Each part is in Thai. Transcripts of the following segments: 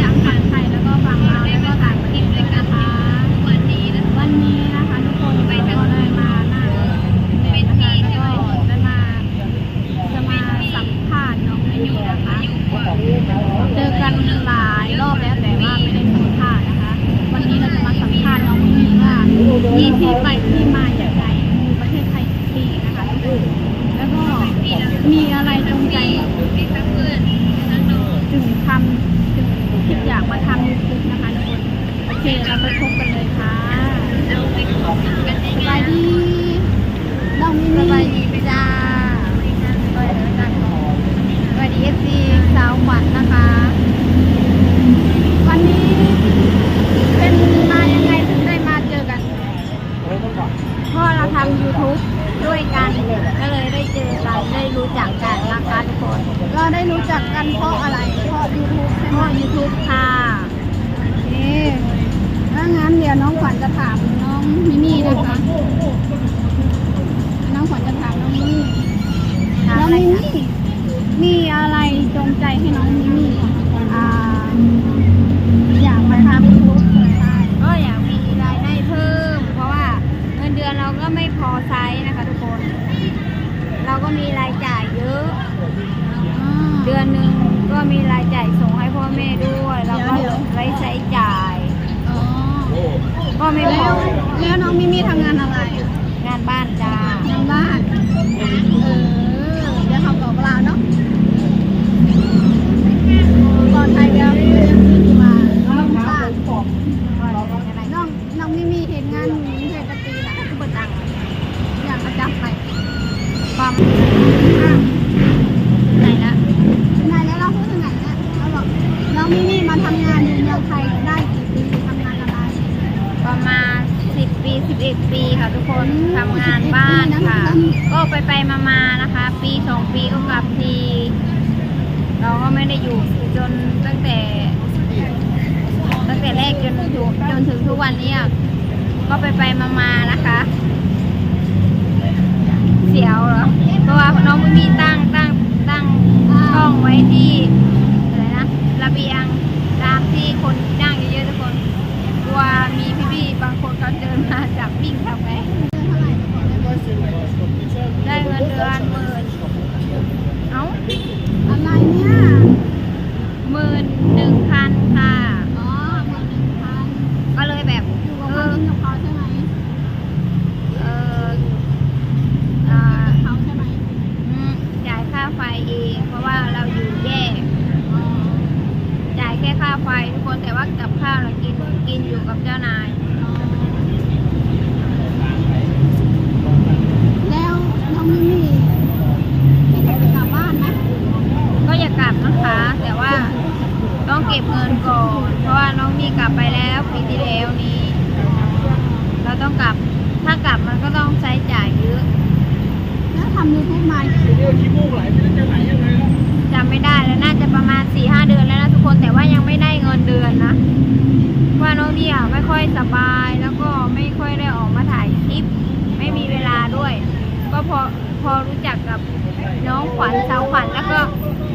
ทั้งฝั่งไทยแล้วก็ฝั่งลาวแล้วก็ต่างประเทศด้ อยากมาทำยูทูบนะคะทุกคนโอเคเราไปพบกันเลยค่ะเราไปขอกันได้สไงบายดีน้องมิมี่สบายดีไปจ้าสวัสดีจ้าสวัสดีเอฟซีสาวขวัญนะคะ วันนี้เป็นมายังไงถึงได้มาเจอกันเพราะเราทำ YouTube ด้วยกัน ก็เลยได้เจอกันได้รู้จักกันนะคะทุกคน เราได้รู้จักกันเพราะอะไร เพราะ YouTube ใช่ไหมเพราะ YouTube ค่ะนี่ถ้างั้นเดี๋ยวน้องขวัญจะถามน้องมิมี่นะคะ น้องขวัญจะถามน้องมิมี่ น้องมิมี่มีอะไรจงใจให้น้องมิ ก็มีรายจ่ายส่งให้พ่อแม่ด้วยเราก็ไว้ใช้จ่าย อ๋อก็ไม่พแล้อวแล้วน้องมิมี่ทำงานอะไร งานบ้านจ้า 10 ปีค่ะทุกคนทำงานบ้านค่ะ ก็ไปไปมามานะคะ ปีสองปีก็กลับที เราก็ไม่ได้อยู่จนตั้งแต่ ตั้งแต่แรกจนจนถึงทุกวันนี้ก็ไปไปมามานะคะ กินกินอยู่กับเจ้านายอ๋อแล้วน้องมิมี่พี่จะไปกลับบ้านไหมก็อยากกลับนะคะ แต่ว่าต้องเก็บเงินก่อน เพราะว่าน้องมีกลับไปแล้วปีที่แล้วนี้ เราต้องกลับ ถ้ากลับมันก็ต้องใช้จ่ายเยอะแล้วทำยูทูบมากี่ปีจำไม่ได้แล้วน่าจะประมาณ คนแต่ว่ายังไม่ได้เงินเดือนนะ ว่าน้องเนี่ยไม่ค่อยสบายแล้วก็ไม่ค่อยได้ออกมาถ่ายคลิป ไม่มีเวลาด้วย ก็พอพอรู้จักกับน้องขวัญสาวขวัญแล้วก็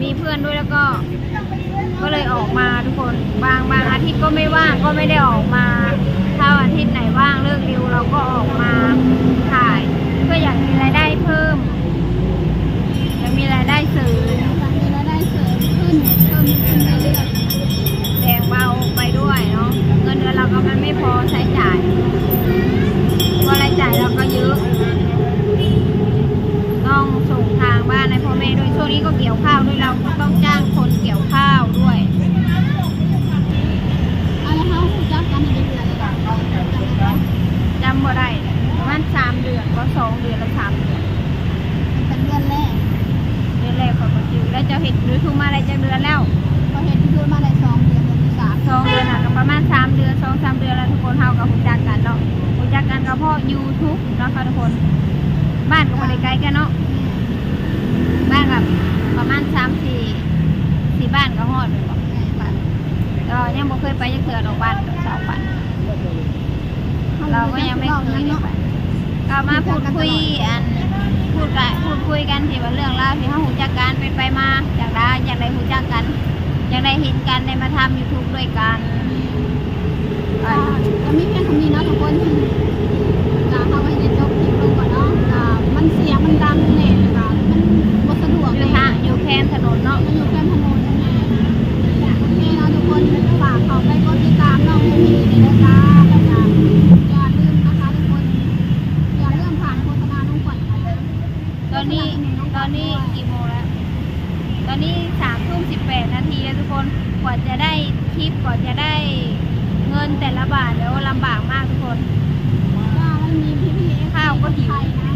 มีเพื่อนด้วยแล้วก็ ก็เลยออกมาทุกคนบางบางอาทิตย์ก็ไม่ว่างก็ไม่ได้ออกมาถ้าอาทิตย์ไหนว่างเลิกเร็วเราถ่ายเพื่ออยากมีรายได้เพิ่มอยากมีรายได้เสริม จะมีรายได้เสริมขึ้นเพิ่มขึ้นเรื่อย แบ่งเบาไปด้วยเนาะเงินเดือนเราก็มันไม่พอใช้จ่ายเพราะรายจ่ายเราก็เยอะ ต้องส่งทางบ้านให้พ่อแม่ด้วยช่วงนี้ก็เกี่ยวข้าวด้วย เราก็ต้องจ้างคนเกี่ยวข้าวด้วยๆอะไรเขาหูจักกันในเดือนเลยจำได้ไหมจำบ่ได้ประมาณสามเดือนก็สองเดือนละสามเดือนเป็นเดือนแรกเดือนแรกเขาก็จือแล้วเจะเห็นหรือทูมาอะไรจะเดือนแล้วพอเห็นยูทูบมาได้สองเดือนเดือนที่สามสองเดือนอะก็ประมาณสามเดือนสองสามเดือนแล้วทุกคนเท่ากับหูจักกันเนาะหูจักกันก็เพราะยูทูบเนาะค่ะทุกคน บ้านก็ไม่ได้ไกลกันเนาะบ้านกับ ประมาณสามสี่สี่บ้านก็หอดเลยบอกบ้านก็ยังบ่เคยไปยังเถื่อนออกบ้านสองบ้านเราก็ยังไม่เคยได้ก็มาพูดคุยอันพูดกันพูดคุยกันที่ว่าเรื่องราวที่เขาหูจักกันเป็นไปมาจากได้จากได้หูจักกันจากได้เห็นกันได้มาทำยูทูบด้วยกันก็มีเพียงคำนี้นะทุกคนเราเข้าไปในจบที่ ชีก่อนจะได้เงินแต่ละบาทแล้วลำบากมากทุกคนไม่มีพี่พีข้าวก็หิวนะ